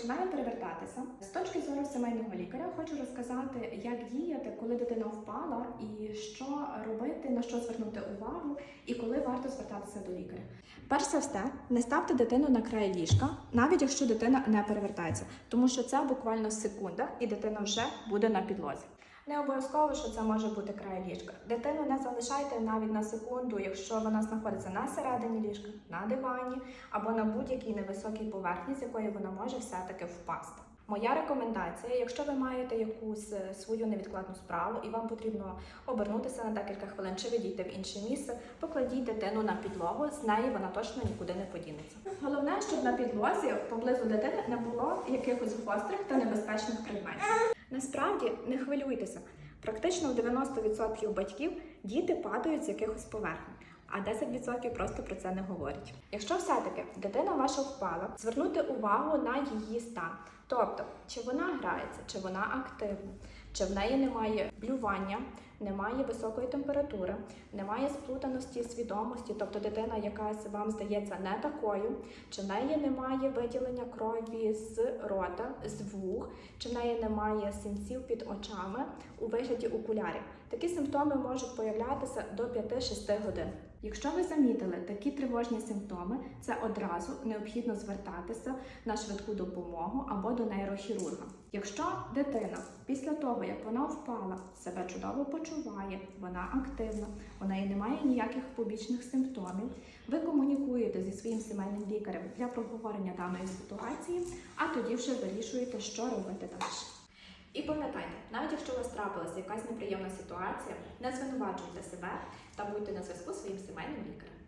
починає перевертатися. З точки зору сімейного лікаря хочу розказати, як діяти, коли дитина впала, і що робити, на що звернути увагу, і коли варто звертатися до лікаря. Перш за все, не ставте дитину на край ліжка, навіть якщо дитина не перевертається, тому що це буквально секунда, і дитина вже буде на підлозі. Не обов'язково, що це може бути край ліжка. Дитину не залишайте навіть на секунду, якщо вона знаходиться на середині ліжка, на дивані або на будь-якій невисокій поверхні, з якої вона може все-таки впасти. Моя рекомендація, якщо ви маєте якусь е, свою невідкладну справу і вам потрібно обернутися на декілька хвилин чи відійти в інше місце, покладіть дитину на підлогу, з неї вона точно нікуди не подінеться. Головне, щоб на підлозі поблизу дитини не було якихось гострих та небезпечних предметів. Насправді не хвилюйтеся. Практично в 90% батьків діти падають з якихось поверхень, а 10% просто про це не говорять. Якщо все-таки дитина ваша впала, звернути увагу на її стан. Тобто, чи вона грається, чи вона активна, чи в неї немає блювання, немає високої температури, немає сплутаності свідомості, тобто дитина якась вам здається не такою, чи в неї немає виділення крові з рота, з вух, чи в неї немає синців під очами у вигляді окулярів. Такі симптоми можуть появлятися до 5-6 годин. Якщо ви замітили такі тривожні симптоми, це одразу необхідно звертатися на швидку допомогу або до нейрохірурга. Якщо дитина після того, як вона впала, себе чудово почуває, вона активна, у неї немає ніяких побічних симптомів, ви комунікуєте зі своїм сімейним лікарем для проговорення даної ситуації, а тоді вже вирішуєте, що робити далі. І пам'ятайте, навіть якщо у вас трапилася якась неприємна ситуація, не звинувачуйте себе та будьте на зв'язку зі своїм сімейним лікарем.